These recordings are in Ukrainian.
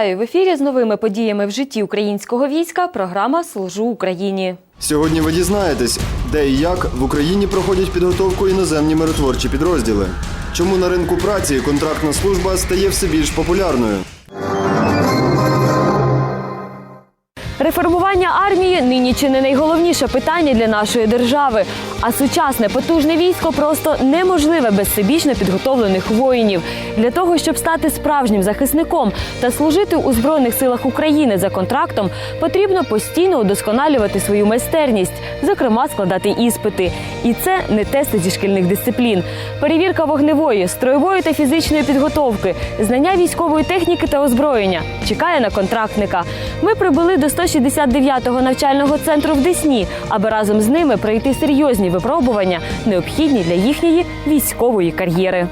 Вітаю в ефірі з новими подіями в житті українського війська. Програма Служу Україні. Сьогодні ви дізнаєтесь, де і як в Україні проходять підготовку іноземні миротворчі підрозділи. Чому на ринку праці контрактна служба стає все більш популярною? Реформування армії нині чи не найголовніше питання для нашої держави. А сучасне потужне військо просто неможливе без всебічно підготовлених воїнів. Для того, щоб стати справжнім захисником та служити у збройних силах України за контрактом, потрібно постійно удосконалювати свою майстерність, зокрема складати іспити. І це не тести зі шкільних дисциплін. Перевірка вогневої, строєвої та фізичної підготовки, знання військової техніки та озброєння чекає на контрактника. Ми прибули до 169-го навчального центру в Десні, аби разом з ними пройти серйозні випробування, необхідні для їхньої військової кар'єри.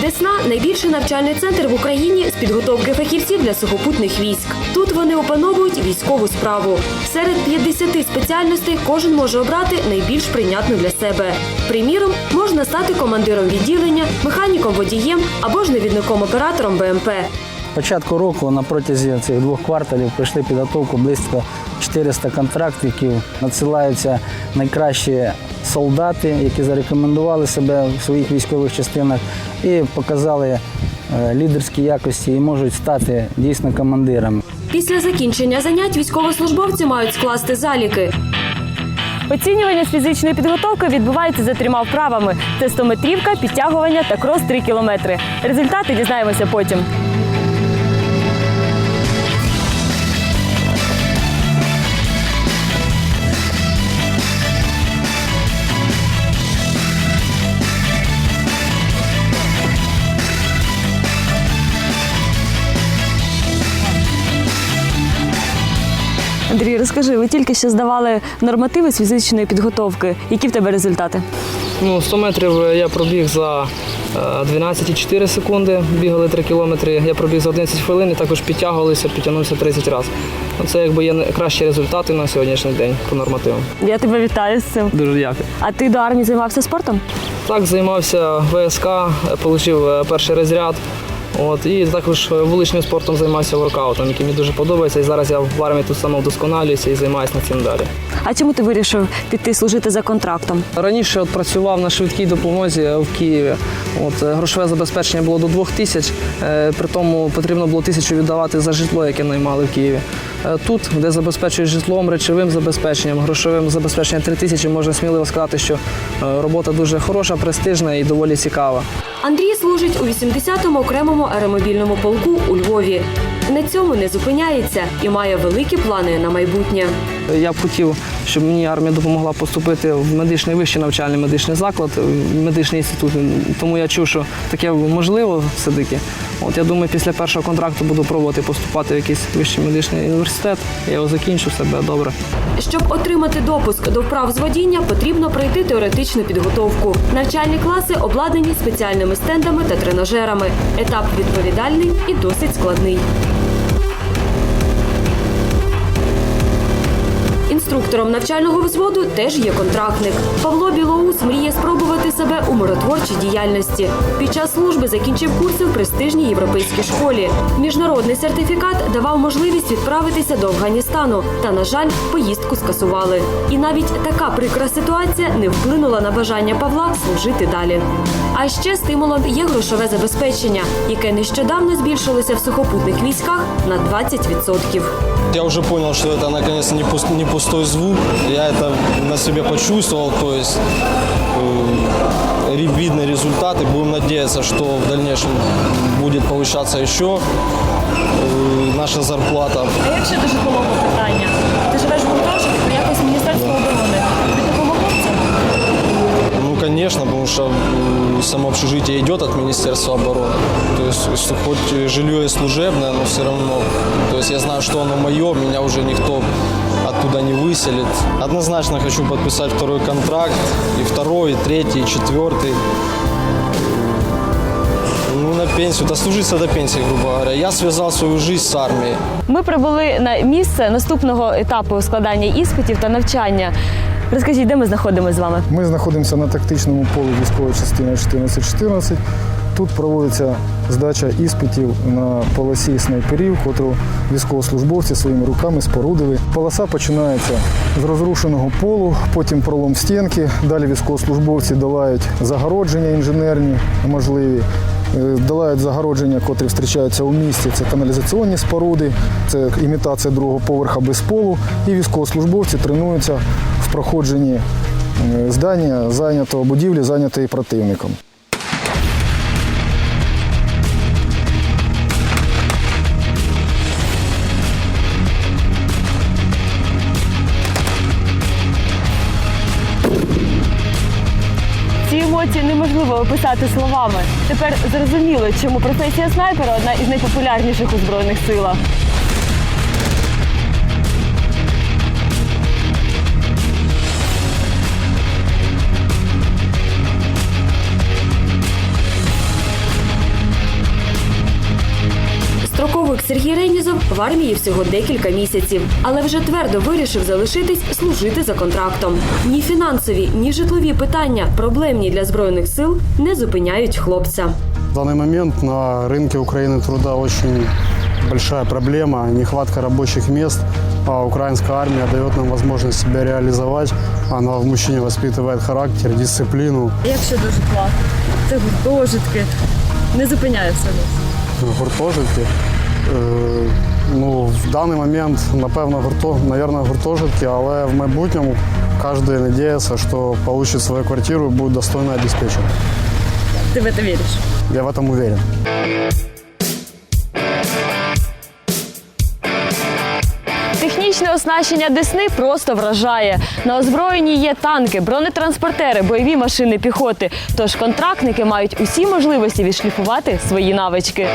Десна найбільший навчальний центр в Україні з підготовки фахівців для сухопутних військ. Тут вони опановують військову справу. Серед 50 спеціальностей кожен може обрати найбільш прийнятну для себе. Приміром, можна стати командиром відділення, механіком водієм або ж навідником оператором БМП. початку року на протязі цих двох кварталів пройшли підготовку близько 400 контрактників. Надсилаються найкращі солдати, які зарекомендували себе в своїх військових частинах і показали е, лідерські якості і можуть стати дійсно командирами. Після закінчення занять військовослужбовці мають скласти заліки. Оцінювання з фізичної підготовки відбувається за трьома вправами: це 100-метрівка, підтягування та крос 3 кілометри. Результати дізнаємося потім. Андрій, розкажи, ви тільки що здавали нормативи з фізичної підготовки. Які в тебе результати? Ну, 100 метрів я пробіг за е, 12,4 секунди, бігали 3 кілометри. Я пробіг за 11 хвилин і також підтягувалися, підтягнувся 30 разів. Це якби є кращі результати на сьогоднішній день по нормативам. Я тебе вітаю з цим. Дуже дякую. А ти до армії займався спортом? Так, займався ВСК, отримав перший розряд. От, і також вуличним спортом займався воркаутом, який мені дуже подобається. І зараз я в армії тут самовдосконалююся і займаюся на цим далі. А чому ти вирішив піти служити за контрактом? Раніше от працював на швидкій допомозі в Києві. От, е, грошове забезпечення було до двох тисяч, е, при тому потрібно було тисячу віддавати за житло, яке наймали в Києві. Е, Тут, де забезпечують житлом, речовим забезпеченням, грошовим забезпеченням три тисячі, можна сміливо сказати, що е, робота дуже хороша, престижна і доволі цікава. Андрій служить у 80-му окремому аеромобільному полку у Львові. На цьому не зупиняється і має великі плани на майбутнє. Я б хотів, щоб мені армія допомогла поступити в медичний вищий навчальний медичний заклад, в медичний інститут. Тому я чув, що таке можливо все-таки. От я думаю, після першого контракту буду пробувати поступати в якийсь вищий медичний університет. Я його закінчу себе добре. Щоб отримати допуск до вправ з водіння, потрібно пройти теоретичну підготовку. Навчальні класи обладнані спеціальними стендами та тренажерами. Етап відповідальний і досить складний. Інструктором навчального взводу теж є контрактник. Павло Білоус мріє спробувати себе у миротворчій діяльності. Під час служби закінчив курси в престижній європейській школі. Міжнародний сертифікат давав можливість відправитися до Афганістану. Та, на жаль, поїздку скасували. І навіть така прикра ситуація не вплинула на бажання Павла служити далі. А ще стимулом є грошове забезпечення, яке нещодавно збільшилося в сухопутних військах на 20% Я уже понял, что это наконец не, пус- не пустой звук. Я это на себе почувствовал, то есть э, ре- видны результаты. Будем надеяться, что в дальнейшем будет получаться еще э, наша зарплата. А як щодо житлового питання? конечно, потому что э, само общежитие идет от Министерства обороны. То есть, если хоть и жилье и служебное, но все равно. То есть я знаю, что оно мое, меня уже никто оттуда не выселит. Однозначно хочу подписать второй контракт, и второй, и третий, и четвертый. Ну, на пенсию, дослужиться до пенсии, грубо говоря. Я связал свою жизнь с армией. Ми прибули на місце наступного етапу складання іспитів та навчання. Розкажіть, де ми знаходимося з вами? Ми знаходимося на тактичному полі військової частини 1414. Тут проводиться здача іспитів на полосі снайперів, котру військовослужбовці своїми руками спорудили. Полоса починається з розрушеного полу, потім пролом стінки. Далі військовослужбовці долають загородження інженерні можливі. Е, Долають загородження, котрі зустрічаються у місті. Це каналізаційні споруди, це імітація другого поверха без полу. І військовослужбовці тренуються проходженні е, здання зайнятого будівлі, зайнятої противником. Ці емоції неможливо описати словами. Тепер зрозуміло, чому професія снайпера одна із найпопулярніших у збройних силах. Строковик Сергій Ренізов в армії всього декілька місяців, але вже твердо вирішив залишитись служити за контрактом. Ні фінансові, ні житлові питання, проблемні для збройних сил, не зупиняють хлопця. В данный момент на рынке Украины труда очень большая проблема, нехватка рабочих мест. А украинская армия дает нам возможность себя реализовать. Она в мужчине воспитывает характер, дисциплину. Як щодо житла? Це гуртожитки. Не зупиняє все. Гуртожитки. Е, ну, в даний момент, напевно, гурто, наверное, гуртожитки, але в майбутньому кожен надіється, що получит свою квартиру і буде достойно обеспечен. Ти в це віриш? Я в этом уверен. Технічне оснащення Десни просто вражає. На озброєнні є танки, бронетранспортери, бойові машини піхоти. Тож контрактники мають усі можливості відшліфувати свої навички.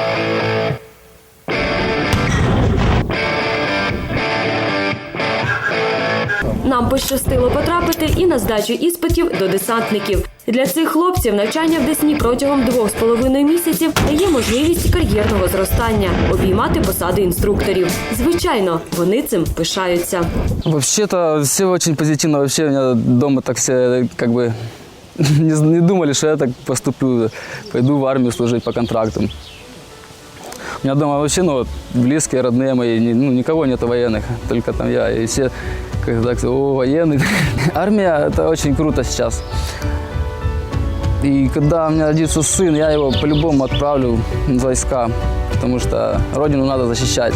Нам пощастило потрапити і на здачу іспитів до десантників. Для цих хлопців навчання в Десні протягом двох з половиною місяців дає можливість кар'єрного зростання, обіймати посади інструкторів. Звичайно, вони цим пишаються. Вообще-то все очень позитивно. Вообще у меня дома так все как бы не, не думали, что я так поступлю, пойду в армию служить по контрактам. У меня дома вообще, ну, вот, близкие, родные мои, ни- ну, никого нет военных, только там я. И все, как так, о, военный. Армия – это очень круто сейчас. И когда у меня родится сын, я его по-любому отправлю в войска, потому что родину надо защищать.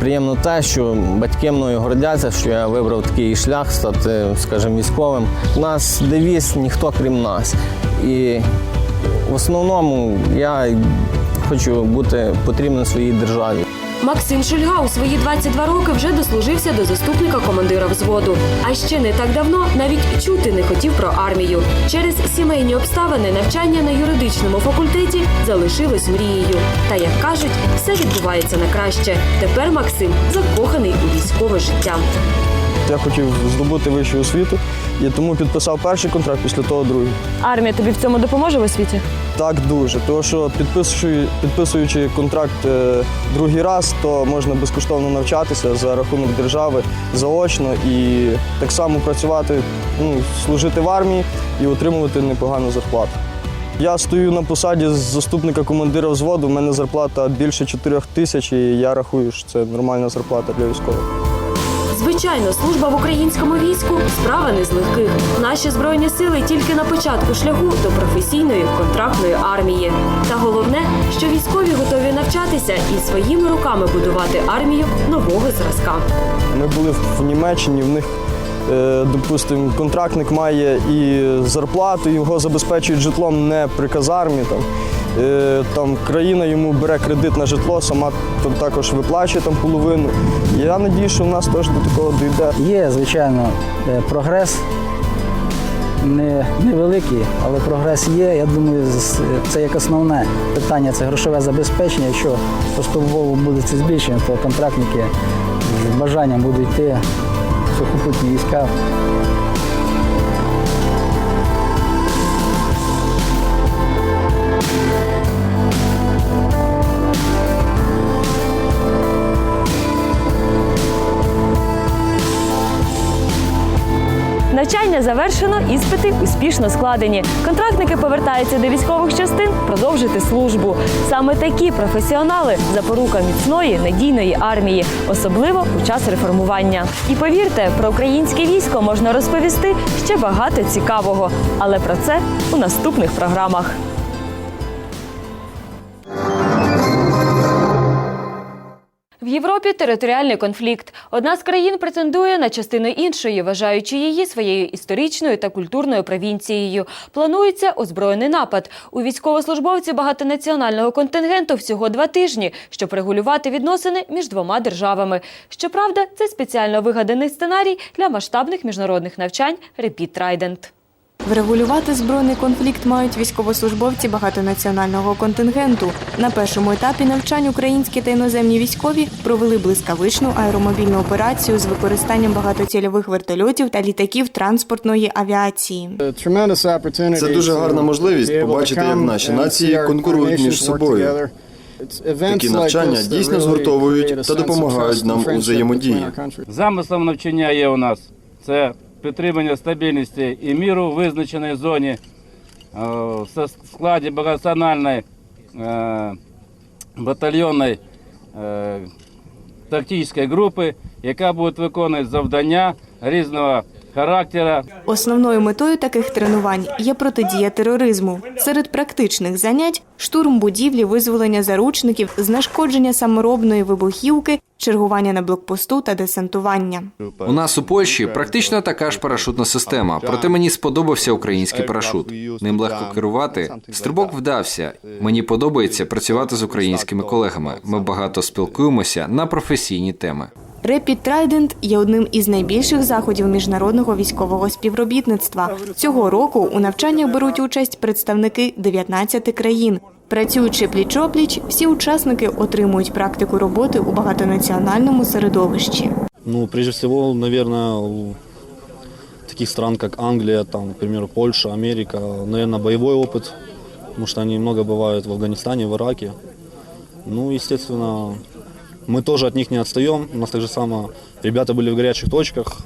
Приємно те, що батьки мною гордяться, що я вибрав такий шлях стати, скажімо, військовим. У нас девіз ніхто крім нас. І в основному я хочу бути потрібним своїй державі. Максим Шульга у свої 22 роки вже дослужився до заступника командира взводу. А ще не так давно навіть чути не хотів про армію. Через сімейні обставини навчання на юридичному факультеті залишилось мрією. Та як кажуть, все відбувається на краще. Тепер Максим закоханий у військове життя. Я хотів здобути вищу освіту і тому підписав перший контракт, після того другий. Армія тобі в цьому допоможе в освіті? Так дуже. Тому що підписуючи, підписуючи контракт е, другий раз, то можна безкоштовно навчатися за рахунок держави заочно і так само працювати, ну, служити в армії і отримувати непогану зарплату. Я стою на посаді заступника командира взводу. У мене зарплата більше 4 тисяч, і я рахую, що це нормальна зарплата для військових. Звичайно, служба в українському війську справа не з легких. Наші збройні сили тільки на початку шляху до професійної контрактної армії. Та головне, що військові готові навчатися і своїми руками будувати армію нового зразка. Ми були в Німеччині, в них, е, допустимо, контрактник має і зарплату, його забезпечують житлом не при казармі. Там, там країна йому бере кредит на житло, сама там також виплачує там половину. Я надію, що в нас теж до такого дійде. Є, звичайно, е, прогрес. Не, невеликий, але прогрес є. Я думаю, це як основне питання це грошове забезпечення. Якщо поступово буде це збільшення, то контрактники з бажанням будуть йти в сухопутні війська. Навчання завершено, іспити успішно складені. Контрактники повертаються до військових частин продовжити службу. Саме такі професіонали запорука міцної надійної армії, особливо у час реформування. І повірте, про українське військо можна розповісти ще багато цікавого, але про це у наступних програмах. Європі територіальний конфлікт. Одна з країн претендує на частину іншої, вважаючи її своєю історичною та культурною провінцією. Планується озброєний напад. У військовослужбовці багатонаціонального контингенту всього два тижні, щоб регулювати відносини між двома державами. Щоправда, це спеціально вигаданий сценарій для масштабних міжнародних навчань Repeat Trident. Врегулювати збройний конфлікт мають військовослужбовці багатонаціонального контингенту. На першому етапі навчань українські та іноземні військові провели блискавичну аеромобільну операцію з використанням багатоцільових вертольотів та літаків транспортної авіації. Це дуже гарна можливість побачити, як наші нації конкурують між собою. Такі навчання дійсно згуртовують та допомагають нам у взаємодії. Замислом навчання є у нас це підтримання стабільності і міру в визначеній зоні е, в складі багатонаціональної е, батальйонної е, тактичної групи, яка буде виконувати завдання різного характеру. Основною метою таких тренувань є протидія тероризму. Серед практичних занять штурм будівлі, визволення заручників, знешкодження саморобної вибухівки, чергування на блокпосту та десантування. У нас у Польщі практично така ж парашутна система, проте мені сподобався український парашут. Ним легко керувати. Стрибок вдався. Мені подобається працювати з українськими колегами. Ми багато спілкуємося на професійні теми. Rapid Trident є одним із найбільших заходів міжнародного військового співробітництва. Цього року у навчаннях беруть участь представники 19 країн. Працюючи пліч-опліч, всі учасники отримують практику роботи у багатонаціональному середовищі. Ну, прежде всего, наверное, у таких стран, как Англия, там, к примеру, Польша, Америка, наверное, боевой опыт, потому что они много бывают в Афганистане, в Ираке. Ну, естественно, мы тоже от них не отстаем. У нас так же само ребята были в горячих точках.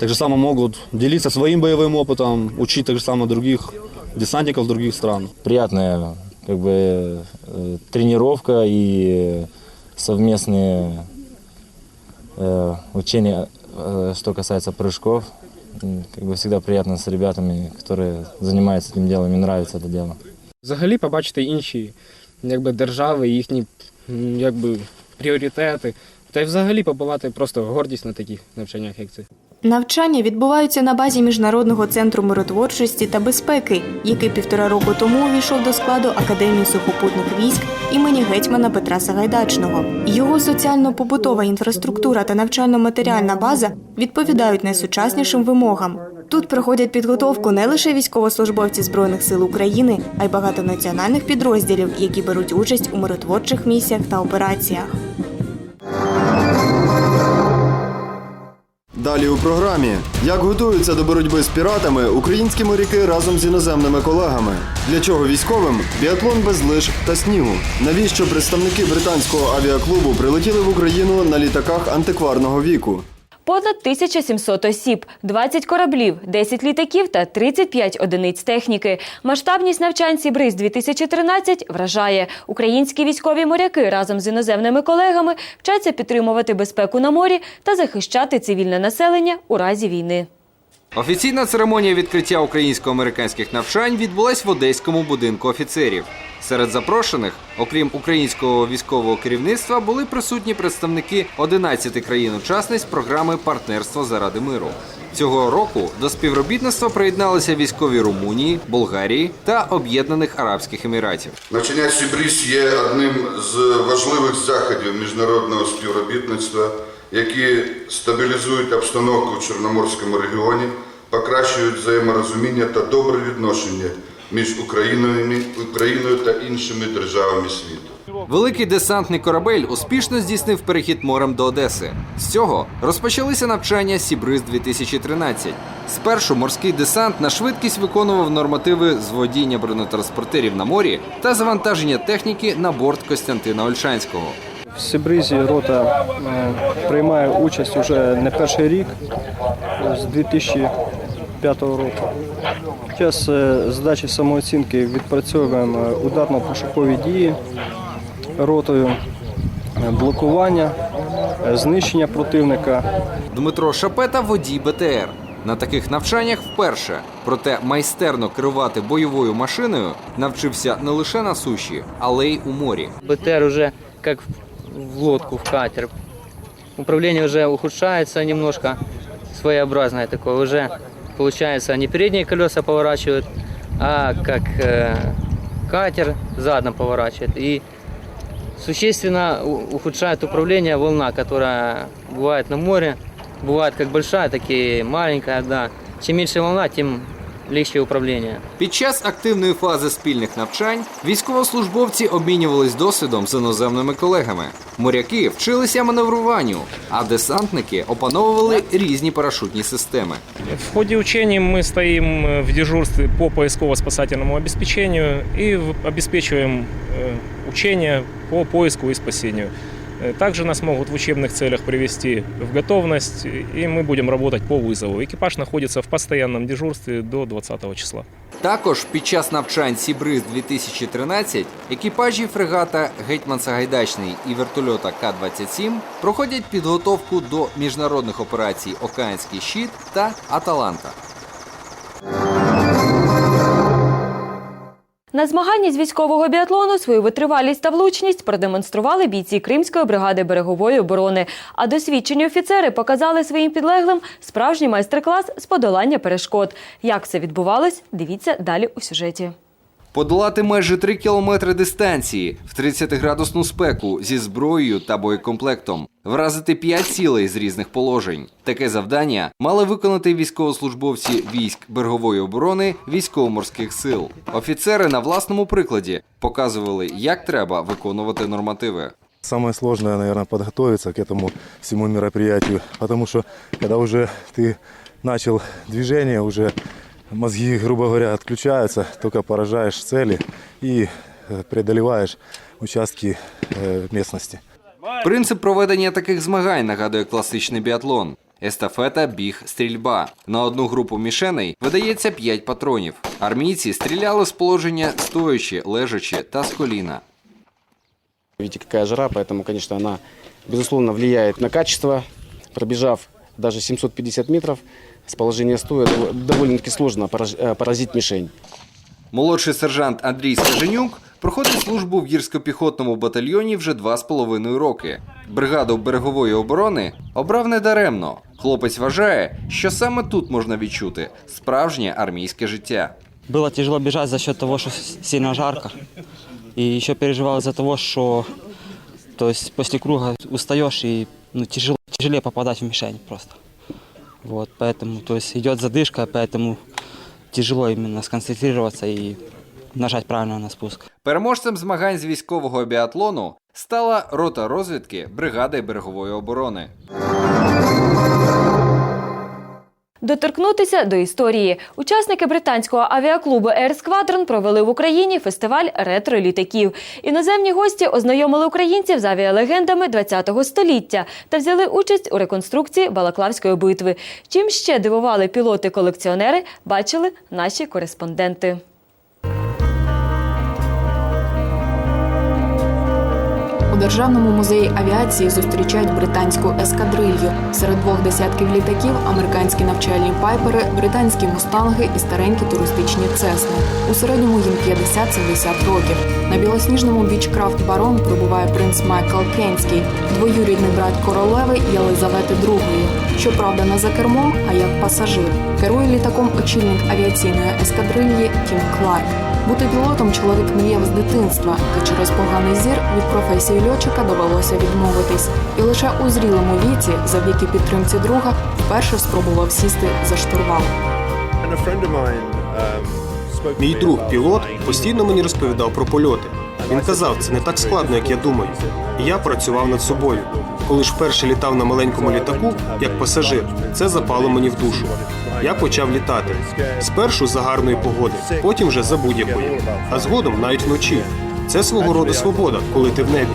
Так же само могут делиться своим боевым опытом, учить так же само других десантников других стран. приятная как бы э, тренировка и совместные э, учения, э, что касается прыжков. М, Как бы всегда приятно с ребятами, которые занимаются этим делом, и нравится это дело. взагалі побачити інші якби, держави, їхні м, якби, пріоритети. Та й взагалі побувати просто гордість на таких навчаннях, як це. Навчання відбуваються на базі міжнародного центру миротворчості та безпеки, який півтора року тому увійшов до складу Академії сухопутних військ імені гетьмана Петра Сагайдачного. Його соціально-побутова інфраструктура та навчально-матеріальна база відповідають найсучаснішим вимогам. Тут проходять підготовку не лише військовослужбовці збройних сил України, а й багатонаціональних підрозділів, які беруть участь у миротворчих місіях та операціях. Далі у програмі як готуються до боротьби з піратами українські моряки разом з іноземними колегами. Для чого військовим біатлон без лиж та снігу? Навіщо представники британського авіаклубу прилетіли в Україну на літаках антикварного віку? Понад 1700 осіб, 20 кораблів, 10 літаків та 35 одиниць техніки. Масштабність навчань Сібриз 2013 вражає. Українські військові моряки разом з іноземними колегами вчаться підтримувати безпеку на морі та захищати цивільне населення у разі війни. Офіційна церемонія відкриття українсько-американських навчань відбулась в одеському будинку офіцерів. Серед запрошених, окрім українського військового керівництва, були присутні представники 11 країн-учасниць програми Партнерство заради миру. Цього року до співробітництва приєдналися військові Румунії, Болгарії та Об'єднаних Арабських Еміратів. Навчання Сібріз є одним з важливих заходів міжнародного співробітництва, які стабілізують обстановку в Чорноморському регіоні, покращують взаєморозуміння та добре відношення між Україною, та іншими державами світу. Великий десантний корабель успішно здійснив перехід морем до Одеси. З цього розпочалися навчання Сібриз 2013. Спершу морський десант на швидкість виконував нормативи з водіння бронетранспортерів на морі та завантаження техніки на борт Костянтина Ольшанського. В Сибризі рота е, приймає участь уже не перший рік, з 2005 року. Під час е, здачі самооцінки відпрацьовуємо ударно-пошукові дії ротою, е, блокування, знищення противника. Дмитро Шапета водій БТР. На таких навчаннях вперше. Проте майстерно керувати бойовою машиною навчився не лише на суші, але й у морі. БТР уже как в лодку, в катер. Управление уже ухудшается немножко, своеобразное такое. Уже получается не передние колеса поворачивают, а как э, катер задом поворачивает. И существенно ухудшает управление волна, которая бывает на море. Бывает как большая, так и маленькая, да. Чем меньше волна, тем легче управление. Під час активної фази спільних навчань військовослужбовці обмінювались досвідом з іноземними колегами. Моряки вчилися маневруванню, а десантники опановували різні парашутні системи. В ходе учений мы стоим э, в дежурстве по поисково-спасательному обеспечению и в- обеспечиваем э, учения по поиску и спасению. Э, Также нас могут в учебных целях привести в готовность, и мы будем работать по вызову. Экипаж находится в постоянном дежурстве до 20 числа. Також під час навчань Сібриз 2013 екіпажі фрегата Гетьман Сагайдачний і вертольота К-27 проходять підготовку до міжнародних операцій Океанський щит та Аталанта. На змаганні з військового біатлону свою витривалість та влучність продемонстрували бійці Кримської бригади берегової оборони. А досвідчені офіцери показали своїм підлеглим справжній майстер-клас з подолання перешкод. Як це відбувалось, дивіться далі у сюжеті. Подолати майже 3 кілометри дистанції в 30-градусну спеку зі зброєю та боєкомплектом, вразити 5 цілей з різних положень. Таке завдання мали виконати військовослужбовці військ берегової оборони військово-морських сил. Офіцери на власному прикладі показували, як треба виконувати нормативи. Самое сложное, наверное, подготовиться к этому всему мероприятию, потому что когда уже ты начал движение, уже мозги, грубо говоря, отключаются, только поражаешь цели и э, преодолеваешь участки э, местности. Принцип проведення таких змагань нагадує класичний біатлон. Естафета, біг, стрільба. На одну групу мішеней видається 5 патронів. Армійці стріляли з положення стоячи, лежачи та з коліна. Видите, какая жара, поэтому, конечно, она, безусловно, влияет на качество. Пробежав даже 750 метров с положения стоя, довольно-таки сложно э, поразить мишень. Молодший сержант Андрій Стеженюк проходить службу в гірсько-піхотному батальйоні вже два з половиною роки. Бригаду берегової оборони обрав недаремно. Хлопець вважає, що саме тут можна відчути справжнє армійське життя. Было тяжело бежать за счет того, что с- сильно жарко. И еще переживал из-за того, что то есть после круга устаешь и ну, тяжело, тяжелее попадать в мишень просто. Вот, поэтому то есть идет задышка, поэтому тяжело именно сконцентрироваться и нажать правильно на спуск. Переможцем змагань з військового біатлону стала рота розвідки бригади берегової оборони. Доторкнутися до історії. Учасники британського авіаклубу Air Squadron провели в Україні фестиваль ретро-літаків. Іноземні гості ознайомили українців з авіалегендами ХХ століття та взяли участь у реконструкції Балаклавської битви. Чим ще дивували пілоти-колекціонери, бачили наші кореспонденти. Державному музеї авіації зустрічають британську ескадрилью. Серед двох десятків літаків американські навчальні пайпери, британські мустанги і старенькі туристичні цесни. У середньому їм 50-70 років. На білосніжному бічкрафт Барон прибуває принц Майкл Кенський, двоюрідний брат королеви Єлизавети II. Щоправда, не за кермом, а як пасажир. Керує літаком очільник авіаційної ескадрильї Тім Кларк. Бути пілотом чоловік мріяв з дитинства, та через поганий зір від професії льотчика довелося відмовитись. І лише у зрілому віці, завдяки підтримці друга, вперше спробував сісти за штурвал. Мій друг пілот постійно мені розповідав про польоти. Він казав, це не так складно, як я думаю. І я працював над собою. Коли ж вперше літав на маленькому літаку, як пасажир, це запало мені в душу. Я почав літати. Спершу за гарної погоди, потім вже за будь-якої. А згодом навіть вночі. Це свого роду свобода, коли ти в небі.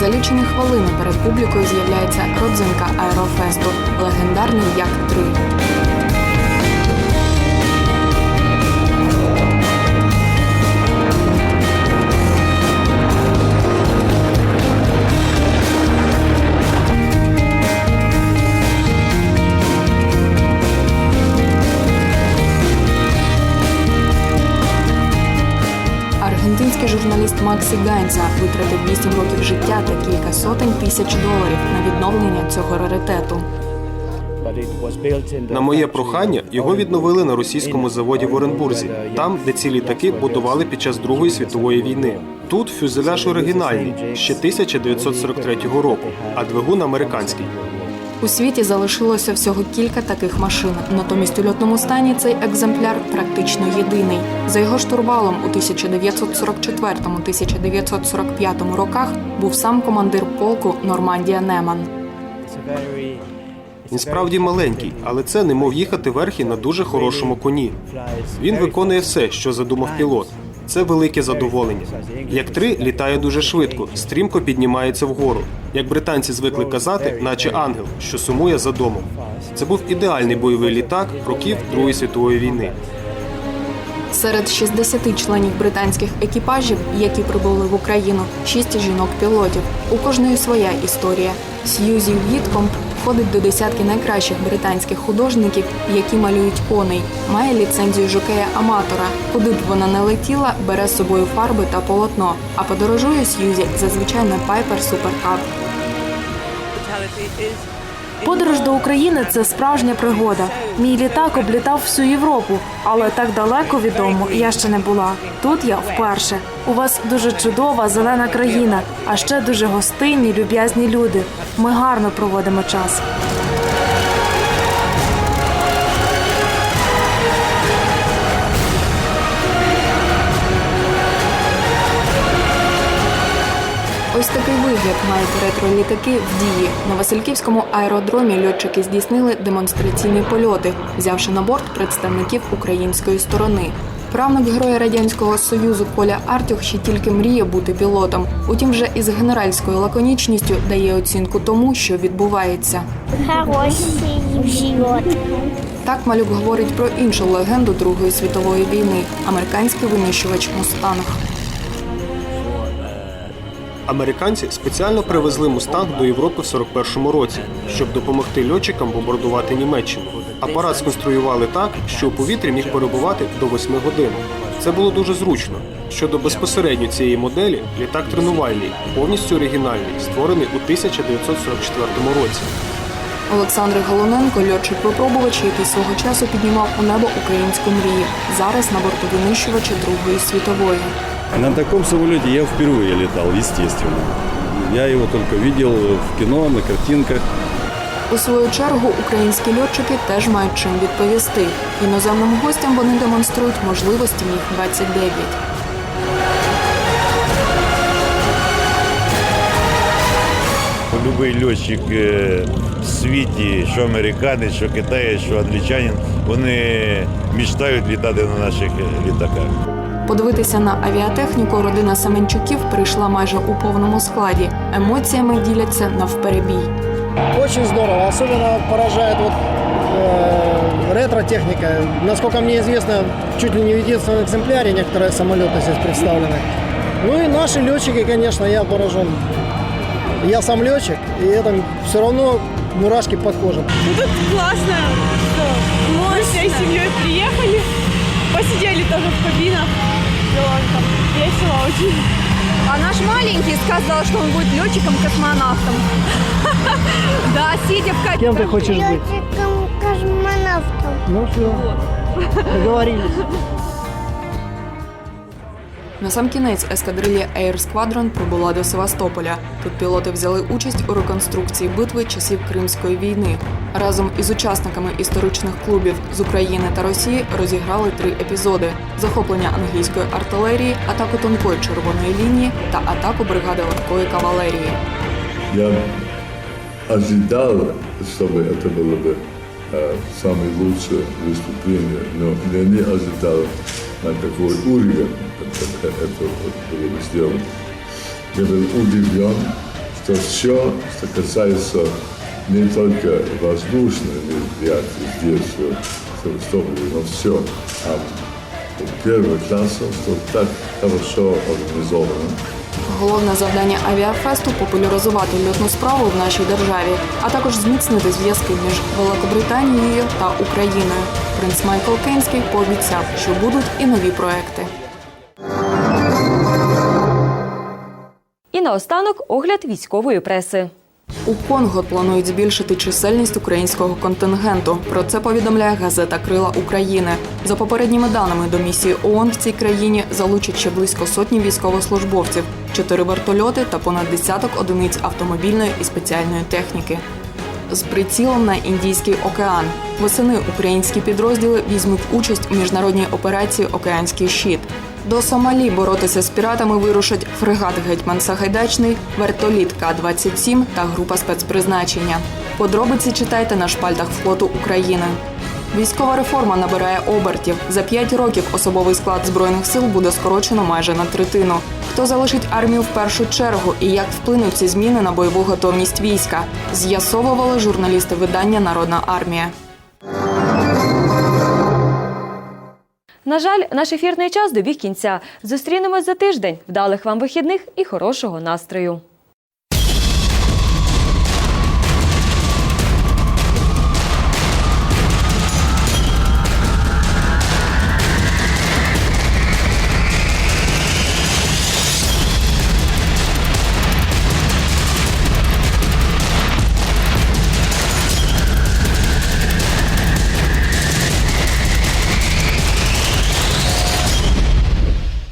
За лічені хвилини перед публікою з'являється родзинка аерофесту легендарний Як-3. Аргентинський Максі Ганза витратив 8 років життя та кілька сотень тисяч доларів на відновлення цього раритету. На моє прохання його відновили на російському заводі в Оренбурзі, там, де ці літаки будували під час Другої світової війни. Тут фюзеляж оригінальний ще 1943 року, а двигун американський. У світі залишилося всього кілька таких машин. Натомість у льотному стані цей екземпляр практично єдиний. За його штурвалом у 1944-1945 роках був сам командир полку Нормандія Неман. Він маленький, але це немов їхати верхи на дуже хорошому коні. Він виконує все, що задумав пілот. Це велике задоволення. Як три літає дуже швидко, стрімко піднімається вгору. Як британці звикли казати, наче ангел, що сумує за домом. Це був ідеальний бойовий літак років Другої світової війни. Серед 60 членів британських екіпажів, які прибули в Україну, 6 жінок-пілотів. У кожної своя історія. Сьюзі Віткомп входить до десятки найкращих британських художників, які малюють коней. Має ліцензію жокея-аматора. Куди б вона не летіла, бере з собою фарби та полотно. А подорожує Сьюзі зазвичай на Piper Supercab. Подорож до України це справжня пригода. Мій літак облітав всю Європу, але так далеко від дому я ще не була. Тут я вперше. У вас дуже чудова зелена країна, а ще дуже гостинні, люб'язні люди. Ми гарно проводимо час. Вигляд мають ретро-літаки в дії. На Васильківському аеродромі льотчики здійснили демонстраційні польоти, взявши на борт представників української сторони. Правнук героя радянського союзу Коля Артюх ще тільки мріє бути пілотом. Утім, вже із генеральською лаконічністю дає оцінку тому, що відбувається. Хороший живот. Так малюк говорить про іншу легенду Другої світової війни американський винищувач Мустанг. Американці спеціально привезли мустанг до Європи в 41-му році, щоб допомогти льотчикам бомбардувати Німеччину. Апарат сконструювали так, що у повітрі міг перебувати до 8 годин. Це було дуже зручно. Щодо безпосередньо цієї моделі, літак тренувальний, повністю оригінальний, створений у 1944 році. Олександр Голоненко, льотчик-випробувач, який свого часу піднімав у небо українську мрію. Зараз на борту винищувача Другої світової. На таком самолете я впервые летал, естественно. Я его только видел в кино, на картинках. У свою чергу українські льотчики теж мають чим відповісти. Іноземним гостям вони демонструють можливості міг 29 Любий льотчик е, в світі, що американець, що китаєць, що англічанин, вони мечтають літати на наших е, літаках. Подивитися на авіатехніку родина Семенчуків прийшла майже у повному складі. Емоціями діляться навперебій. Очень здорово. Особенно поражает вот э, ретро-техника. Насколько мне известно, чуть ли не в единственном экземпляре некоторые самолеты здесь представлены. Ну и наши летчики, конечно, я поражен. Я сам летчик, и это все равно мурашки под кожей. Ну тут классно, что мы всей семьей приехали, посидели тоже в кабинах, было там весело очень. А наш маленький сказал, что он будет летчиком-космонавтом. Да, сидя в кабине. Кем ты хочешь быть? Летчиком-космонавтом. Ну все, договорились. На сам кінець ескадрилья Air Squadron прибула до Севастополя. Тут пілоти взяли участь у реконструкції битви часів Кримської війни. Разом із учасниками історичних клубів з України та Росії розіграли три епізоди: захоплення англійської артилерії, атаку тонкої червоної лінії та атаку бригади легкої кавалерії. Я ожидал, чтобы это было бы э, самое лучшее выступление, но я не ожидал, на какой уровень это, это было бы сделано. Я был удивлен, что все, что касается не только воздушной мероприятий здесь, в Севастополе, но все. А первый класс, что так хорошо организовано. Головне завдання авіафесту популяризувати льотну справу в нашій державі, а також зміцнити зв'язки між Великобританією та Україною. Принц Майкл Кейнський пообіцяв, що будуть і нові проекти. І наостанок огляд військової преси. У Конго планують збільшити чисельність українського контингенту. Про це повідомляє газета Крила України. За попередніми даними до місії ООН в цій країні залучать ще близько сотні військовослужбовців, чотири вертольоти та понад десяток одиниць автомобільної і спеціальної техніки. З прицілом на Індійський океан восени українські підрозділи візьмуть участь у міжнародній операції Океанський щит. До Сомалі боротися з піратами вирушать фрегат Гетьман Сагайдачний, вертоліт К-27 та група спецпризначення. Подробиці читайте на шпальтах флоту України. Військова реформа набирає обертів. За п'ять років особовий склад збройних сил буде скорочено майже на третину. Хто залишить армію в першу чергу і як вплинуть ці зміни на бойову готовність війська? З'ясовували журналісти видання Народна армія. На жаль, наш ефірний час добіг кінця. Зустрінемось за тиждень. Вдалих вам вихідних і хорошого настрою.